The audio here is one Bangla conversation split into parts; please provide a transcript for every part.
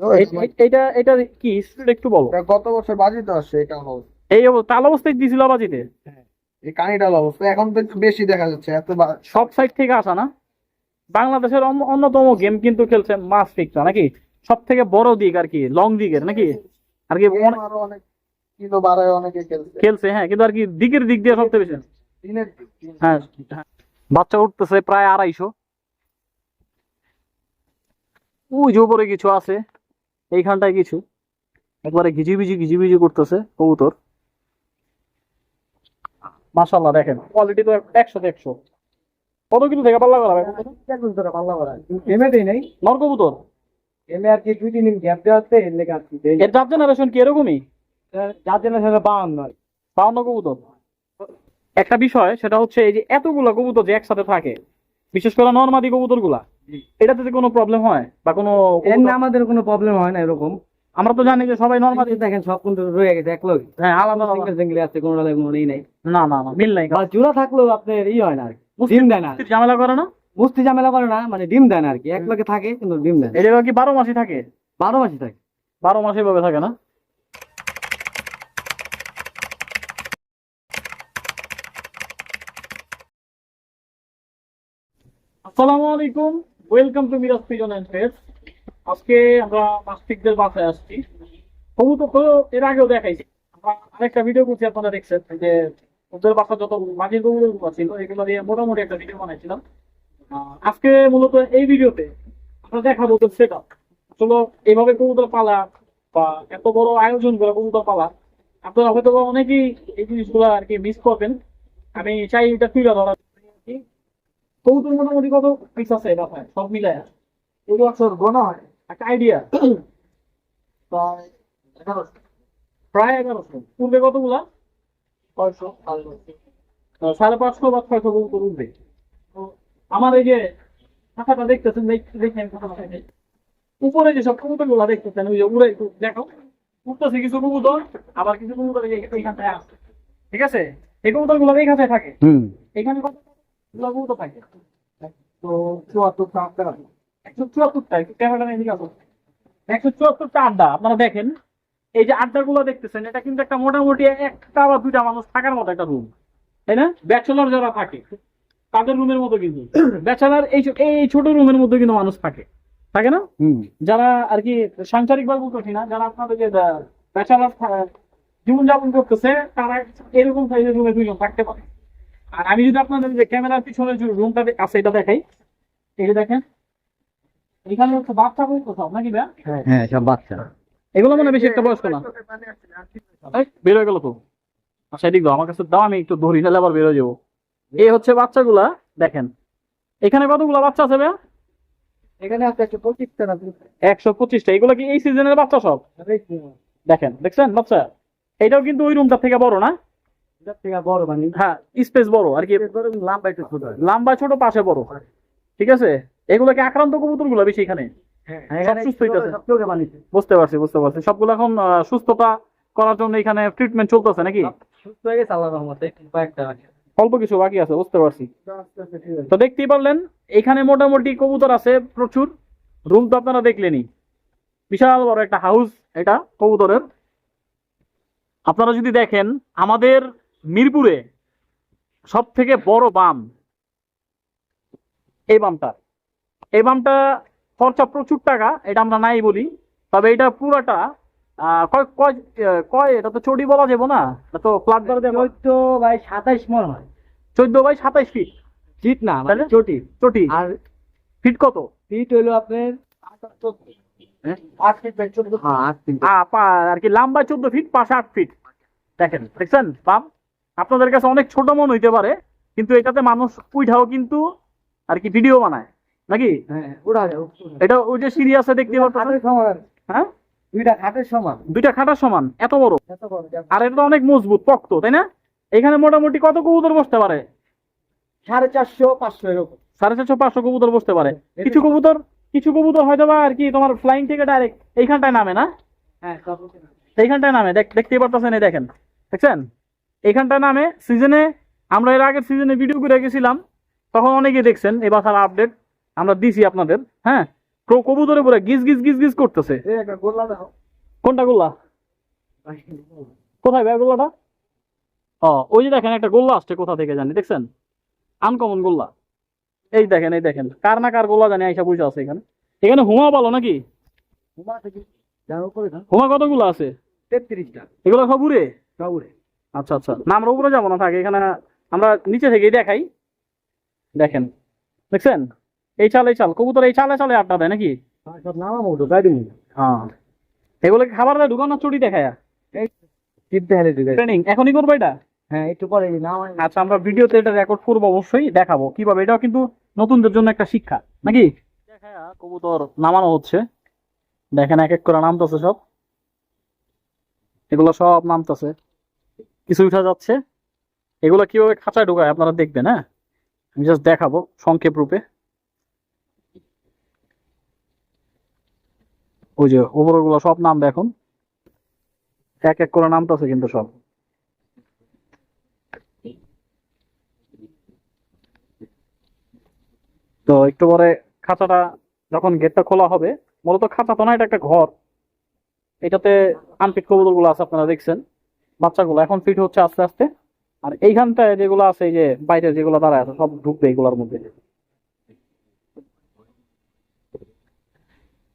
এই- এই- এটা কি? একটু বলো। গত বছর বাজিত আসছে এটা এই তাল অবস্থায় দিছিল বাজিতে? এই কানিডাল অবস্থা। এখন তো বেশি দেখা যাচ্ছে এত সব সাইড থেকে আসা না? বাংলাদেশের অন্যতম গেম কিন্তু খেলছে মাস ফিক্সা নাকি? সব থেকে বড় দিক আর কি লং দিকের নাকি? আর কি অনেক- কিলো বাড়ায় অনেকে খেলছে। খেলছে হ্যাঁ কিন্তু আর কি দিকের দিক দিয়ে সবচেয়ে বেশি। হ্যাঁ হ্যাঁ। বাচ্চা উঠতেছে প্রায় আড়াইশো। ওই যে উপরে কিছু আছে। এইখানটায় কিছু। একবারে ঘিজিবিজি ঘিজিবিজি করতেছে কবুতর। মাশাল্লাহ দেখেন। কোয়ালিটি তো একশো একশো কত কিলো থেকে পাল্লা করা নেই। নর কবুতর? এমএ আর কি দুই তিন দিন গ্যাপ দেওয়া আছে এর লেগে আর এর জাত জেনারেশন কি এরকমই? জন্য সেটা বাউন্ন বাউন্ন কবুতর। একটা বিষয় সেটা হচ্ছে এই যে এতগুলা কবুতর যে একসাথে থাকে বিশেষ করে নর্মাদি কবুতরগুলা। এটাতে যে কোনো প্রবলেম হয় বা কোনো এর না আমাদের কোনো প্রবলেম হয় না এরকম। আমরা তো জানি যে সবাই নর্মাদি দেখেন সব কিন্তু রয়ে গেছে এক লোক হ্যাঁ আলাদা আলাদা। সিঙ্গেল সিঙ্গেল আছে কোনো রকম কোনো ই নাই। না না না মিল নাই। বা জোড়া থাকলেও আপনার ই হয় না ডিম দেয় না। ঝামেলা করে না? মুস্তি ঝামেলা করে না মানে ডিম দেয় না আর কি। এক লোকে থাকে কিন্তু ডিম দেয় এটা কি বারো মাসই থাকে? বারো মাসই থাকে। বারো মাসে ভাবে থাকে না? আসসালামু আলাইকুম। Welcome to Miraj pigeon and face আজকে আমরা মাস্টিকদের বাসায় আসছি। কবুতর তো এর আগেও দেখাইছি। আমরা আরেকটা ভিডিও করছি, আপনারা দেখছেন, যে ওদের বাসা যত মাঝির কবুতর ছিল, এগুলো দিয়ে মোটামুটি একটা ভিডিও বানাইছিলাম। আজকে মূলত এই ভিডিওতে আমরা দেখাবো তো সেট আপ আসলে এইভাবে কবুতর পালা বা এত বড় আয়োজন করে কবুতর পালা, আপনারা হয়তো অনেকেই এই জিনিসগুলো আর কি মিস করবেন। আমি চাই এটা তুলে ধরা কবুতর মোটামুটি কত? পিস আছে সব মিলায়। এই বছর গোনা হয় একটা আইডিয়া প্রায় এগারোশো। পূর্বে কতগুলা? ছয়শো সাড়ে পাঁচশো বা ছয়শো কবুতর উঠবে তো আমার এই যে খাতাটা দেখতেছেন দেখেন উপরে যে সব কবুতরগুলা দেখতেছেন ওই যে উড়ে একটু দেখো। উঠতেছে কিছু কবুতর আবার কিছু কবুতর এই এইখানটায় আছে। ঠিক আছে? এই কবুতরগুলো এইখানটায় থাকে। হুম। এখানে কত থাকে তো একশো চুয়াত্তরটা একটু ক্যামেরাটা এদিকে আসো একশো চুয়াত্তরটা আড্ডা আপনারা দেখেন এই যে দেখতেছেন এটা কিন্তু একটা মোটামুটি একটা বা দুইটা মানুষ থাকার মতো একটা রুম তাই না? ব্যাচেলর যারা থাকে তাদের রুমের মতো কিন্তু। ব্যাচেলর এই এই ছোট রুমের মধ্যে কিন্তু মানুষ থাকে। থাকে না? যারা আর কি সাংসারিক ভাবে করছি না যারা আপনাদের যে ব্যাচেলর জীবনযাপন করতেছে তারা এরকম সাইজের রুমে দুইজন থাকতে পারে। আর আমি যদি আপনাদের যে ক্যামেরার পিছনে যে রুমটা আছে এটা দেখাই। এই যে দেখেন এখানে হচ্ছে বাচ্চা বই কোথাও নাকি ভাই হ্যাঁ। সব বাচ্চা। এগুলো মানে বেশি একটা বয়স্ক না? এই, বের হয়ে গেল তো। আচ্ছা এদিক দাও আমার কাছে দাও আমি একটু ধরি নাহলে আবার বের হয়ে যাব। এই হচ্ছে বাচ্চাগুলা দেখেন। এখানে কতগুলা বাচ্চা আছে ভাইয়া? এখানে আছে একশো পঁচিশটা না একশো পঁচিশটা। এগুলো কি এই সিজনের বাচ্চা সব? দেখেন দেখছেন বাচ্চা? এটাও কিন্তু ওই রুমটা থেকে বড় না? বড় মানে। হ্যাঁ স্পেস বড় আর কি লাম্বা একটু ছোট। হয়। লম্বা ছোট পাশে বড়। ঠিক আছে? এগুলো কি আক্রান্ত কবুতরগুলো বেশি এখানে। সব এখানে সুস্থ হইতাছে। সব চোখে বানিয়েছে। বুঝতে পারছি বুঝতে পারছি। সবগুলো এখন সুস্থতা করার জন্য এখানে ট্রিটমেন্ট চলতেছে নাকি? সুস্থ হয়ে গেছে আল্লাহ রহমতে। কয়েকটা অল্প কিছু বাকি আছে বুঝতে পারছি। তো দেখতেই পারলেন এখানে মোটামুটি কবুতর আছে প্রচুর। রুম তো আপনারা দেখলেনই। বিশাল বড় একটা হাউস এটা কবুতরের। আপনারা যদি দেখেন আমাদের মিরপুরে সব থেকে বড় বাম এই বামটা। এই বামটা খরচা প্রচুর টাকা এটা আমরা নাই বলি। তবে এটা পুরাটা কয় কয় কয় এটা তো চড়ি বলা যাব না এটা তো ফ্ল্যাট ধরে দেবো চোদ্দ বাই সাতাইশ মন হয়। চোদ্দ বাই সাতাইশ ফিট চিট না মানে তাহলে? চটি। চটি। আর ফিট কত? ফিট হইল আপনার হ্যাঁ? ফিট ফিট আর কি লম্বা চোদ্দ ফিট পাশে আট ফিট দেখেন। দেখছেন? পাম আপনাদের কাছে অনেক ছোট মন হইতে পারে কিন্তু এটাতে মানুষ উঠাও কিন্তু আর কি ভিডিও বানায়। নাকি? হ্যাঁ এটা ওই যে সিঁড়ি আছে দেখতে হ্যাঁ? দুইটা খাটের সমান। দুইটা খাটার সমান এত বড়। আর এটা অনেক মজবুত পক্ত তাই না? এখানে মোটামুটি কত কবুতর বসতে পারে? সাড়ে চারশো পাঁচশো এরকম। সাড়ে চারশো পাঁচশো কবুতর বসতে পারে। কিছু কবুতর কিছু কবুতর হয়তো বা আর কি তোমার ফ্লাইং থেকে ডাইরেক্ট এইখানটায় নামে না? হ্যাঁ এইখানটায় নামে দেখ দেখতেই পারতেছেন এই দেখেন। দেখছেন? এইখানটায় নামে সিজনে আমরা এর আগের সিজনে ভিডিও করে গেছিলাম তখন অনেকেই দেখছেন এই বাসার আপডেট আমরা দিছি আপনাদের হ্যাঁ? কবুতরে পুরো গিজ গিজ গিজ গিজ করতেছে। একটা গোল্লা দেখো কোনটা গোল্লা? কোথায় ভাই গোল্লাটা? ও ওই যে দেখেন একটা গোল্লা আসছে কোথা থেকে জানি দেখছেন? আনকমন গোল্লা। এই দেখেন এই দেখেন কার না কার গোল্লা জানি আইসা বুঝে আছে এখানে। এখানে হুমা বলো নাকি? হুমা কতগুলো আছে? তেত্রিশটা। এগুলো সব উড়ে? সবুরে আচ্ছা আচ্ছা। না, আমরা উপরে যাব না, থাকে, এখানে আমরা নিচে থেকেই দেখাই। দেখেন, দেখছেন? এই চাল এই চাল, কবুতর এই চালে চালে আড্ডা দেয় নাকি? হ্যাঁ। খাবার দেয়, ঢুকানোর চুরি দেখায়। এখনই করব এটা? হ্যাঁ একটু আচ্ছা আমরা ভিডিওতে এটা রেকর্ড অবশ্যই কিন্তু নতুনদের জন্য একটা শিক্ষা, নাকি? নামানো হচ্ছে। দেখেন, এক এক করে নামতেছে সব। এগুলো সব নামতেছে। কিছু উঠা যাচ্ছে। এগুলো কীভাবে খাঁচায় ঢোকায় আপনারা দেখবেন হ্যাঁ? আমি জাস্ট দেখাবো সংক্ষেপ রূপে। ওই যে ওপরগুলো সব নামবে এখন। এক এক করে নামতেছে কিন্তু সব। তো একটু পরে খাঁচাটা যখন গেটটা খোলা হবে, মূলত খাঁচা তো না, এটা একটা ঘর। এটাতে আনফিট কবুতরগুলো আছে, আপনারা দেখছেন। বাচ্চাগুলো এখন ফিট হচ্ছে আস্তে আস্তে। আর এইখানটায় যেগুলো আছে, এই যে বাইরে যেগুলো দাঁড়ায় আছে, সব ঢুকবে এগুলোর মধ্যে।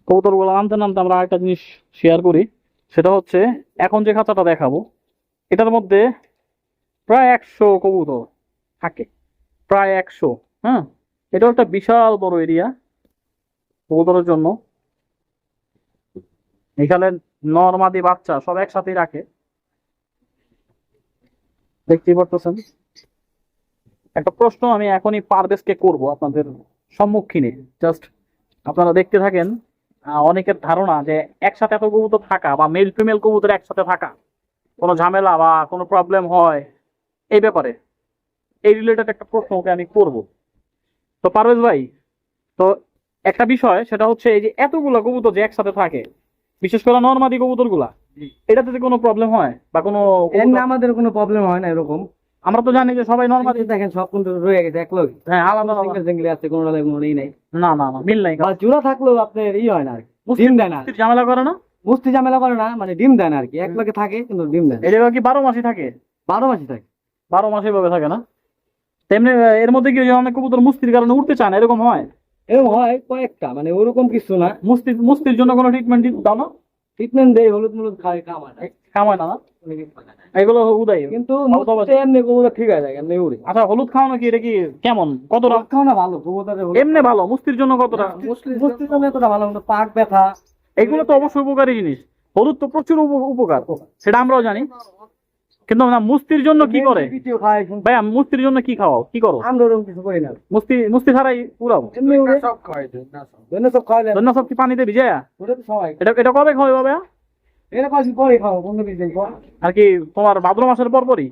কবুতরগুলো নামতে নামতে আমরা আরেকটা জিনিস শেয়ার করি, সেটা হচ্ছে এখন যে খাঁচাটা দেখাবো, এটার মধ্যে প্রায় একশো কবুতর থাকে। প্রায় একশো হ্যাঁ? এটা একটা বিশাল বড় এরিয়া কবুতরের জন্য। এখানে নর্মাদি বাচ্চা সব একসাথেই রাখে। দেখতেই পারতেছেন? একটা প্রশ্ন আমি এখনই পারভেজকে করব আপনাদের সম্মুখীনে। জাস্ট আপনারা দেখতে থাকেন অনেকের ধারণা যে একসাথে এত কবুতর থাকা বা মেল ফিমেল কবুতর একসাথে থাকা, কোনো ঝামেলা বা কোনো প্রবলেম হয়, এই ব্যাপারে। এই রিলেটেড একটা প্রশ্ন ওকে আমি করব। তো পারভেজ ভাই, তো একটা বিষয়, সেটা হচ্ছে এই যে এতগুলো কবুতর যে একসাথে থাকে, বিশেষ করে নর্মাদি কবুতরগুলা এটাতে কোনো প্রবলেম হয়? বা কোনো কবুতর- আমাদের কোনো প্রবলেম হয় না এরকম। আমরা তো জানি যে সবাই আমাদের দেখেন সব কিন্তু রয়ে গেছে এক লোক হ্যাঁ আলাদা আলাদা। সিঙ্গেল সিঙ্গেল আছে কোনো কোনো নেই না না না মিল নাই আর জোড়া থাকলেও আপনার ই হয় না ডিম দেয় না। ঝামেলা করে না? মুস্তি ঝামেলা করে না মানে ডিম দেয় না আর কি। এক লোকে থাকে কিন্তু ডিম দেয়। এটা কি বারো মাসই থাকে? বারো মাসই থাকে। বারো মাসে ভাবে থাকে না? তেমনি এর মধ্যে কি অনেক কবুতর মুস্তির কারণে উঠতে চায় না? এরকম হয়? এরকম হয় কয়েকটা মানে ওরকম কিছু না। মুস্তি মুস্তির জন্য কোনো ট্রিটমেন্ট দাও না? ট্রিটমেন্ট দেয় হলুদ মুলুদ খায় কামায় না। কামায় না না? এগুলো উদয় কিন্তু এমনি গোবর ঠিক আছে এমনি উড়ে। আচ্ছা হলুদ খাওয়ানো কি এটা কি কেমন? কতটা? খাও না ভালো এমনি ভালো মুস্তির জন্য কতটা? মুস্তির জন্য এতটা ভালো কিন্তু পাক ব্যথা। এগুলো তো অবশ্যই উপকারী জিনিস। হলুদ তো প্রচুর উপকার। সেটা আমরাও জানি। কিন্তু না মুস্তির জন্য কি করে? ভাইয়া মুস্তির জন্য কি খাওয়াও? কি করো? আমরা ওরকম কিছু করি না। মুস্তি মুস্তি ছাড়াই পুরাও? সব খাওয়াই ধন্য সব। কি পানিতে ভিজায়া ওটা তো সবাই। এটা এটা কবে খাওয়াই ভাইয়া? এটা কয়েকদিন পরে খাও পনেরো দিন পর। আর কি তোমার ভাদ্র মাসের পর পরই?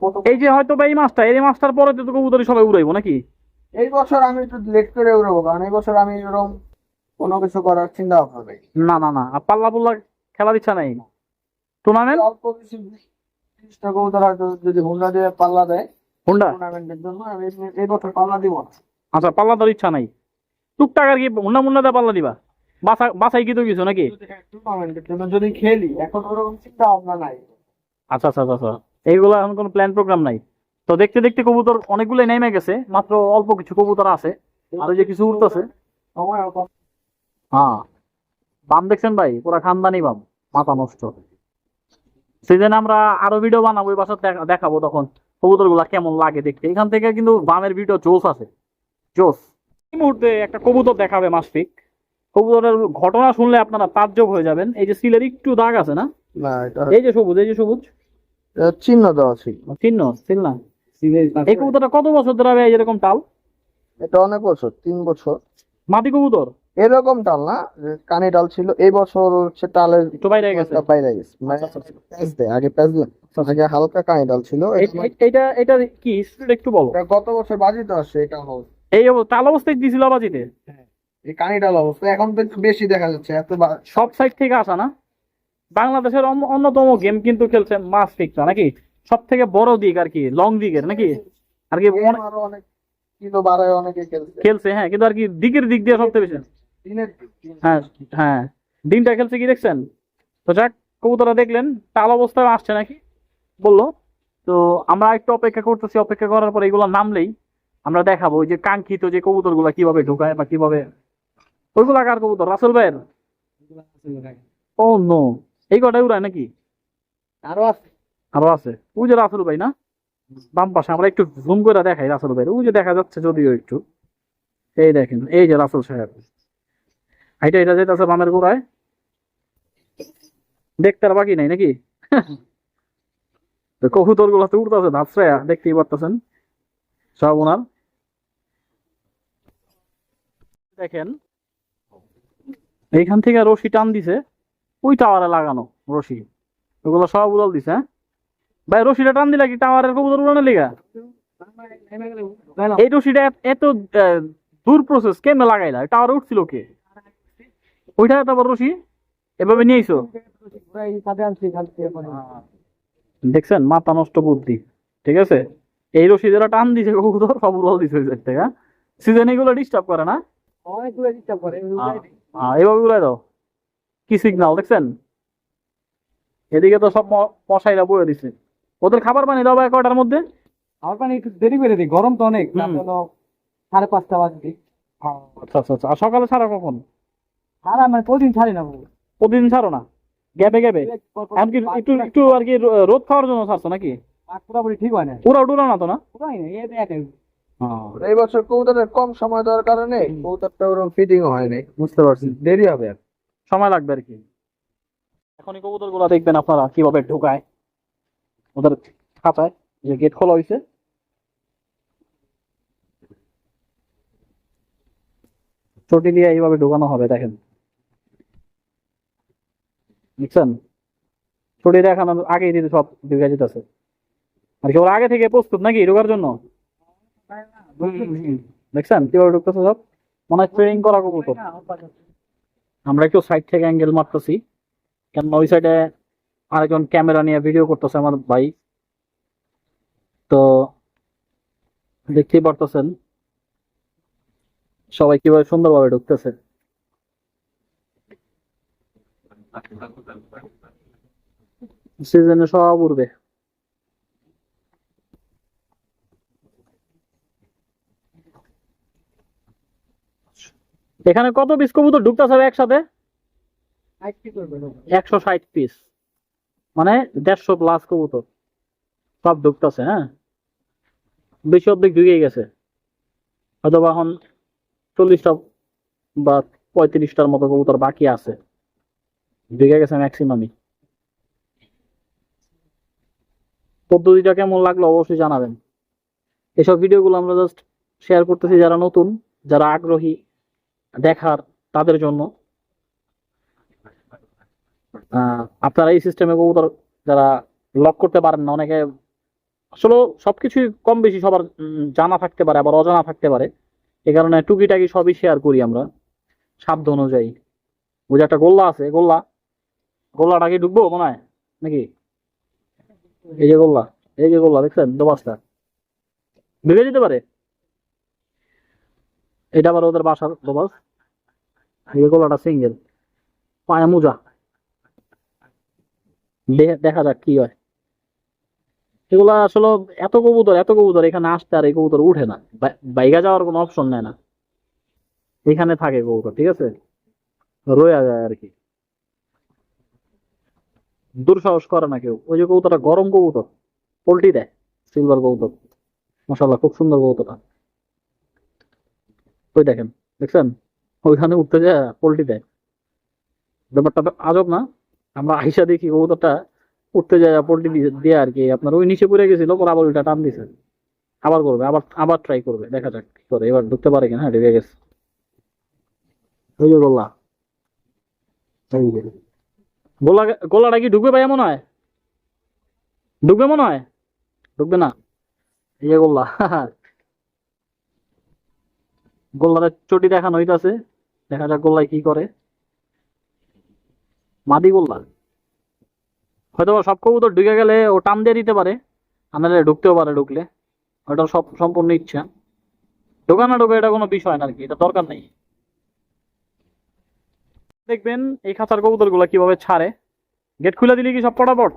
প্রথম এই যে হয়তো এই মাসটা এই মাসটার পরে তো কবুতরি সবাই উড়াইবো নাকি? এই বছর আমি একটু লেট করে উড়াবো কারণ এই বছর আমি এরকম কোনো কিছু করার চিন্তা ভাবনা নেই। না না পাল্লা পুল্লা খেলার ইচ্ছা নাই। টুর্নামেন্ট অল্প কিছু কবুতর হয়তো যদি হুন্ডা দিয়ে পাল্লা দেয় হুন্ডা? টুর্নামেন্টের জন্য আমি এই- বছর পাল্লা দিব না। আচ্ছা পাল্লা তোর ইচ্ছা নাই। টুকটাক আর কি হুন্ডা মুন্ডা দিয়ে পাল্লা দিবা? বাসা বাসাই কি তো কিছু নাকি? টুর্নামেন্টের জন্য যদি খেলি এখন ওরকম চিন্তা ভাবনা নাই। আচ্ছা আচ্ছা আচ্ছা আচ্ছা। এইগুলো এখন কোনো প্ল্যান প্রোগ্রাম নাই। তো দেখতে দেখতে কবুতর অনেকগুলোই নেমে গেছে মাত্র অল্প কিছু কবুতর আছে আর যে কিছু উঠতেছে। হ্যাঁ। বাম দেখছেন ভাই? পুরা খানদানি বাম। মাথা নষ্ট। সেদিন আমরা আরও ভিডিও বানাবো ওই বাসা দেখাবো তখন। কবুতরগুলা কেমন লাগে দেখতে। এখান থেকে কিন্তু বামের ভিডিও জোস আছে। জোস এই মুহূর্তে একটা কবুতর দেখাবে মাসফিক। কবুতরের ঘটনা শুনলে আপনারা তাজ্জব হয়ে যাবেন। এই যে সিলের একটু দাগ আছে না? না এই যে সবুজ এই যে সবুজ। চিহ্ন দেওয়া ছিল চিহ্ন চিন না। এই কবুতরটা কত বছর ধরে এরকম টাল? এটা অনেক বছর তিন বছর। মাটি কবুতর? এরকম টাল না কানে ডাল ছিল এই বছর হচ্ছে টালের বাইরে গেছে। বাইরে গেছে। মানে প্যাচ দেয় আগে প্যাচ আগে হালকা কানে ডাল ছিল এই- এটা কি একটু বলো। গত বছর বাজিতে আসছে এটা এই অব- টাল অবস্থায় দিছিল বাজিতে? এই কানে ডাল অবস্থা এখন তো একটু বেশি দেখা যাচ্ছে এত সব সাইড থেকে আসা না? বাংলাদেশের অন্যতম গেম কিন্তু খেলছে মাস ফিক্সা নাকি? সব থেকে বড় দিক আর কি লং দিকের নাকি? আর কি অনেক- কিলো বাড়ায় অনেকে খেলছে। খেলছে হ্যাঁ কিন্তু আর কি দিকের দিক দিয়ে সবচেয়ে বেশি। হ্যাঁ হ্যাঁ। দিনটা খেলছে কি দেখছেন? তো যাক কবুতরা দেখলেন তাল অবস্থায় আসছে নাকি? বলল। তো আমরা একটু অপেক্ষা করতেছি অপেক্ষা করার পর এগুলো নামলেই আমরা দেখাবো যে কাঙ্ক্ষিত যে কীভাবে ঢুকায় বা কীভাবে। ওইগুলা কার কবুতর? রাসেল ভাইয়ের? Oh no. এই কটাই উড়ায় নাকি? আরও আছে। আরও আছে। ওই যে রাসেল ভাই না? বাম পাশে আমরা একটু জুম করে দেখাই রাসেল ভাই ওই যে দেখা যাচ্ছে যদিও একটু। এই দেখেন এই যে রাসেল সাহেব। হাইটা এটা যেতেছে বামের গোড়ায় দেখতে আর বাকি নাই নাকি কবুতরগুলো তো উঠতেছে দেখতেই পারতেছেন সব ওনার দেখেন এইখান থেকে রশি টান দিছে ওই টাওয়ারে লাগানো রশি ওগুলো সব উড়াল দিছে হ্যাঁ ভাই রশিটা টান দিলা কি টাওয়ারের কবুতর উড়ানোর লিগা এই রশিটা এত- এত দূর প্রসেস কেমনে লাগাইলা টাওয়ারে উঠছিল কে ওইটা তারপর রশি এভাবে নিয়ে দেখছেন মাথা নষ্ট বুদ্ধি ঠিক আছে? এই রশি যারা টান দিছে কবুতর সব উড়াল দিছে ওই থেকে সিজন এগুলো ডিস্টার্ব করে না? হ্যাঁ এইভাবে উড়াই দাও। কি সিগনাল দেখছেন? এদিকে তো সব মশাইরা বয়ে দিছে। ওদের খাবার পানি দাও কয়টার মধ্যে? আমার পানি একটু দেরি করে দিই গরম তো অনেক সাড়ে পাঁচটা বাজে আচ্ছা আচ্ছা আচ্ছা সকালে ছাড়া কখন? আর মানে প্রতিদিন ছাড়ি না। প্রতিদিন ছাড়ো না? গ্যাপে গ্যাপে? এমনকি একটু একটু আর কি রোদ খাওয়ার জন্য ছাড়ছো নাকি? পুরোপুরি ঠিক হয় না। ওরা টুরা না তো না? এই বছর কবুতরের কম সময় দেওয়ার কারণে কবুতরটা ওরকম ফিটিং হয় নাই বুঝতে পারছি। দেরি হবে আর। সময় লাগবে আর কি। এখনই কবুতরগুলা দেখবেন আপনারা কীভাবে ঢুকায়। ওদের খাঁচায় যে গেট খোলা হয়েছে চটি দিয়ে এইভাবে ঢুকানো হবে দেখেন। বুঝছেন? চটি দেখানোর আগেই দিতে সব ঢুকে যেতেছে। আর কি, ওরা আগে থেকে প্রস্তুত নাকি ঢোকার জন্য? দেখছেন? কীভাবে ঢুকতেছে সব? মনে হয় ট্রেনিং করা কবুতর। আমরা একটু সাইড থেকে অ্যাঙ্গেল মারতেছি। কেন ওই সাইডে আরেকজন ক্যামেরা নিয়ে ভিডিও করতেছে আমার ভাই। তো দেখতেই পারতেছেন। সবাই কীভাবে সুন্দরভাবে ঢুকতেছে। সিজনে সব এখানে কত পিস কবুতর ঢুকতেছে একসাথে? একশো ষাট পিস মানে দেড়শো প্লাস কবুতর। সব ঢুকতেছে হ্যাঁ? বেশি অর্ধেক ঢুকে গেছে। হয়তো এখন চল্লিশটা বা পঁয়ত্রিশটার মতো কবুতর বাকি আছে। ঢুকে গেছে ম্যাক্সিমামই পদ্ধতিটা কেমন লাগল অবশ্যই জানাবেন। এসব ভিডিওগুলো আমরা জাস্ট শেয়ার করতেছি যারা নতুন, যারা আগ্রহী দেখার তাদের জন্য। আপনারা এই সিস্টেমে কবুতর যারা লক করতে পারেন না, অনেকে আসলে সবকিছুই কম বেশি সবার জানা থাকতে পারে, আবার অজানা থাকতে পারে। এই কারণে টুকিটাকি সবই শেয়ার করি আমরা, সাধ্য অনুযায়ী। ওই যে একটা গোল্লা আছে, গোল্লা। গোল্লাটা কি ঢুকবো মনে হয়? নাকি? এই যে গোল্লা, এই যে গোল্লা, দেখছেন? দোবাসটা ঢুকে যেতে পারে। এটা আবার ওদের বাসার দোবাস এই গোল্লাটা সিঙ্গেল পায়া মোজা। দেখা যাক কি হয়। এগুলা আসলে এত কবুতর এত কবুতর এখানে আসতে আর এই কবুতর উঠে না। বা- বাইগা যাওয়ার কোনো অপশন নেয় না। এখানে থাকে কবুতর, ঠিক আছে? রয়ে যায় আর কি। দুঃসাহস করে না কেউ। ওই যে কবুতরটা, গরম কবুতর, পোল্ট্রি দেয় সিলভার কবুতর। মশাল্লাহ খুব সুন্দর কবুতরটা। ওই দেখেন, দেখছেন? ওইখানে উঠতে যায়, পোল্ট্রি দেয়। ব্যাপারটা আজব না? আমরা আইসা দেখি কবুতরটা উঠতে যায়, পোল্ট্রি দিয়ে আর কি। আপনার ওই নিচে পড়ে গেছিল, পর আবার ওইটা টান দিছে। আবার করবে, আবার আবার ট্রাই করবে। দেখা যাক কি করে। এবার ঢুকতে পারে কিনা, ঢুকে গেছে। ওই যে গোল্লা। গোল্লা গোল্লাটা কি ঢুকবে ভাই মনে হয়? ঢুকবে মনে হয়? ঢুকবে না। এই যে গোল্লা। গোল্লার চটি দেখানো হইতাছে। দেখা যাক গোল্লায় কি করে। মাদি গোল্লা। হয়তো সব কবুতর ঢুকে গেলে ও টান দিয়ে দিতে পারে। আনালে ঢুকতেও পারে ঢুকলে। ওটা সব সম্পূর্ণ ইচ্ছা। ঢোকা না ঢোকা, এটা কোনো বিষয় না আর কি। এটা দরকার নেই। দেখবেন এই খাঁচার কবুতরগুলা কীভাবে ছাড়ে? গেট খুলে দিলে কি সব পটাপট?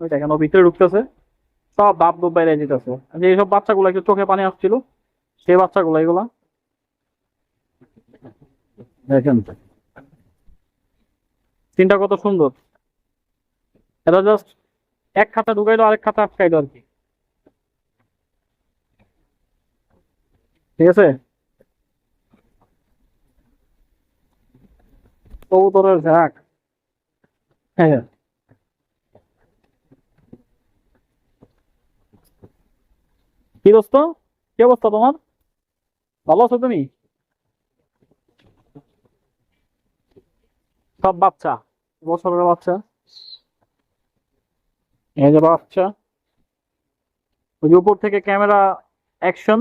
ওই দেখেন, ও ভিতরে ঢুকতেছে। সব বাপ দুপ বাইরে যেতেছে। যে এইসব বাচ্চাগুলো একটু চোখে পানি আসছিল? সেই বাচ্চাগুলো, এগুলা? দেখেন। তিনটা কত সুন্দর। এটা জাস্ট এক খাতা ঢুকাইলো, আরেক খাতা আটকাইলো আর কি। ঠিক আছে? কবুতরের ঝাঁক হ্যাঁ। কি দোস্ত? কি অবস্থা তোমার? ভালো আছো তুমি? সব বাচ্চা? বছরের বাচ্চা। এই যে বাচ্চা। ওই যে উপর থেকে ক্যামেরা অ্যাকশন।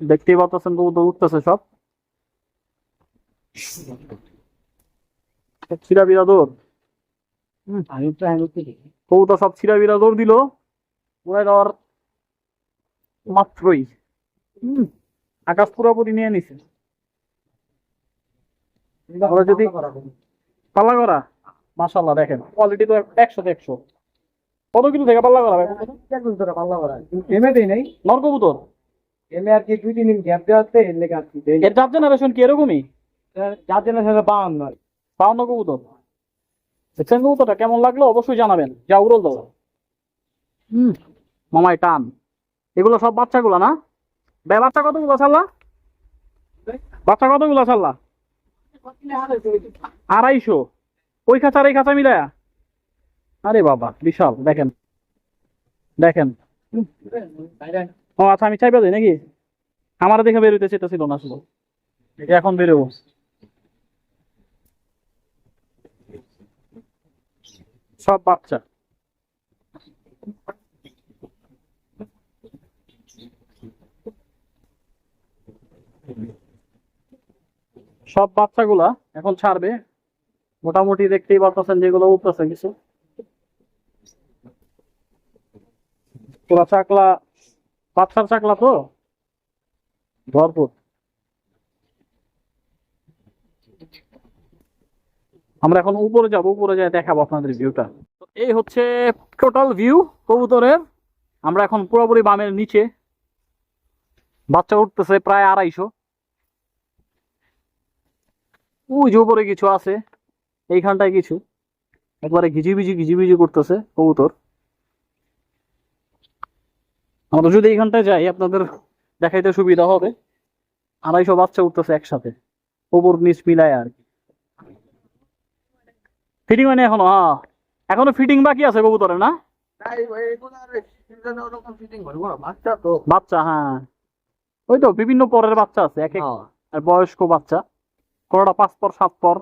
দেখতেই পাচ্ছেন কবুতর উঠতেছে সব। ছিড়া বিরা দৌড় কবুতর সব ছিড়া বিরা দৌড় দিল মাত্রই। আকাশ পুরোপুরি নিয়ে নিছে। ওরা যদি পাল্লা করা মাশাল্লাহ দেখেন। কোয়ালিটি তো একশো একশো কত কিলো থেকে পাল্লা করা পাল্লা করা। কিন্তু এমএ দেই নাই। নর কবুতর? এমএ আর কি দুই তিন দিন গ্যাপ দেওয়াতে এর লেগে আর কি দেই এর জাত জেনারেশন কি এরকমই? জন্য সেটা বাউন্ন। পাওনা কবুতর। দেখছেন কবুতরটা? কেমন লাগল? অবশ্যই জানাবেন। যা উড়ল দাও হুম। মামাই টান। এগুলো সব বাচ্চাগুলো না? বে বাচ্চা কতগুলো ছাড়লা বাচ্চা কতগুলো ছাড়লা আড়াইশো। ওই খাঁচা আর এই খাঁচা মিলায়া? আরে বাবা বিশাল। দেখেন। দেখেন। ও আচ্ছা আমি চাইবা দিই নাকি? আমার দেখে বেরোতে সেটা ছিল না এটা এখন বেরোবো সব বাচ্চা। সব বাচ্চাগুলা এখন ছাড়বে। মোটামুটি দেখতেই পারতেছেন যেগুলো উঠতেছে কিছু। চাকলা বাচ্চার চাকলা তো? ভরপুর। আমরা এখন উপরে যাব, উপরে যাই দেখাবো আপনাদের ভিউটা এই হচ্ছে টোটাল ভিউ কবুতরের। আমরা এখন পুরোপুরি বামের নিচে। বাচ্চা উঠতেছে প্রায় আড়াইশো। ওই যে উপরে কিছু আছে, এইখানটায় কিছু। একবারে ঘিজিবিজি ঘিজিবিজি করতেছে কবুতর। আমরা যদি এইখানটায় যাই, আপনাদের দেখাইতে সুবিধা হবে। আড়াইশো বাচ্চা উঠতেছে একসাথে। উপর নিচ মিলায় আর কি। ফিটিং মানে এখনও? হ্যাঁ এখনও ফিটিং বাকি আছে কবুতরের না? বাচ্চা হ্যাঁ। ওই তো বিভিন্ন পরের বাচ্চা আছে এক এক। আর বয়স্ক বাচ্চা। কোনোটা পাঁচ পর সাত পর।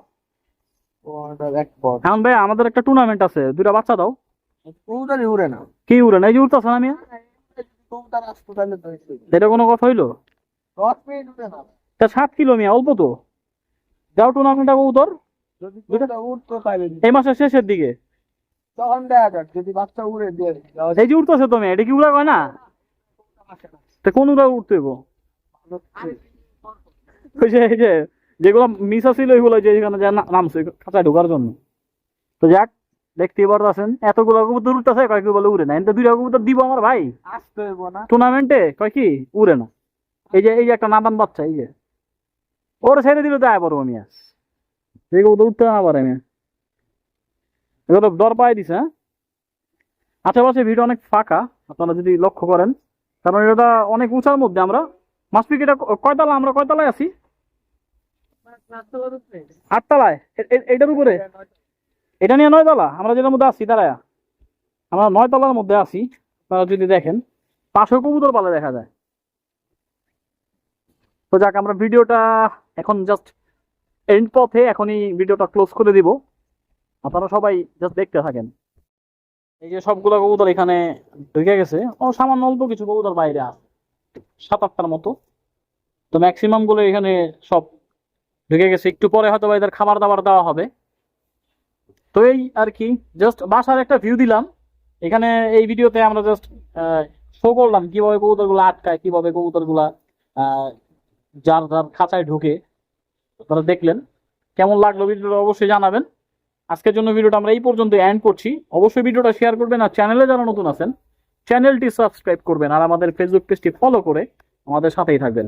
এখন ভাই আমাদের একটা টুর্নামেন্ট আছে দুইটা বাচ্চা দাও। উড়ে না। কি উড়ে না? এই যে উড়তেছে না মিয়া? কবুতর। এটা কোনো কথা হইল? সাত কিলো মিয়া অল্প তো। যাও টুর্নামেন্টটা কবুতর। এই মাসের শেষের দিকে। তখন দেখা যাক যদি বাচ্চা উড়ে দিয়ে এই যে উঠতেছে তুমি এটা কি উড়া কয় না? তা কোন উড়া উঠতে? ওই যে এই যে যেগুলো মিস আছিল ওইগুলো যে এখানে যে নামছে খাঁচায় ঢোকার জন্য। তো যাক পারতেছেন এতগুলো কবুতর উঠতেছে কয় কি বলে উড়ে না। দুইটা কবুতর দিব আমার ভাই। আসতে না। টুর্নামেন্টে কয় কি? উড়ে না। এই যে এই যে একটা নাদান বাচ্চা এই যে। ওর ছেড়ে দিলে দেয় পারব মিয়া উঠতে না পারে এগুলো দর দিছে হ্যাঁ? আশেপাশে ভিড় অনেক ফাঁকা, আপনারা যদি লক্ষ্য করেন। কারণ এটা অনেক উঁচার মধ্যে আমরা। মাসপিক এটা কয়তলা? আমরা কয়তলায় আছি? আটতলায়। এটার উপরে? এটা নিয়ে নয় তলা আমরা যেটার মধ্যে আছি, দাঁড়ায়। আমরা নয় তলার মধ্যে আছি। আপনারা যদি দেখেন পাশেও কবুতর পালে দেখা যায়। তো যাক, আমরা ভিডিওটা এখন জাস্ট এন্ড পথে এখনই ভিডিওটা ক্লোজ করে দিব। আপনারা সবাই জাস্ট দেখতে থাকেন। এই যে সবগুলো কবুতর এখানে ঢুকে গেছে, ও সামান্য অল্প কিছু কবুতর বাইরে আছে, সাত আটটার মতো। তো ম্যাক্সিমামগুলো এখানে সব ঢুকে গেছে, একটু পরে হয়তো বা এদের খাবার দাবার দেওয়া হবে। তো এই আর কি জাস্ট বাসার একটা ভিউ দিলাম। এখানে এই ভিডিওতে আমরা জাস্ট শো করলাম কীভাবে কবুতরগুলো আটকায়, কীভাবে কবুতরগুলা যার যার খাঁচায় ঢুকে। আপনারা দেখলেন। কেমন লাগল ভিডিওটা অবশ্যই জানাবেন। আজকের জন্য ভিডিওটা আমরা এই পর্যন্ত এন্ড করছি। অবশ্যই ভিডিওটা শেয়ার করবেন আর চ্যানেলে যারা নতুন আছেন চ্যানেলটি সাবস্ক্রাইব করবেন আর আমাদের ফেসবুক পেজটি ফলো করে আমাদের সাথেই থাকবেন।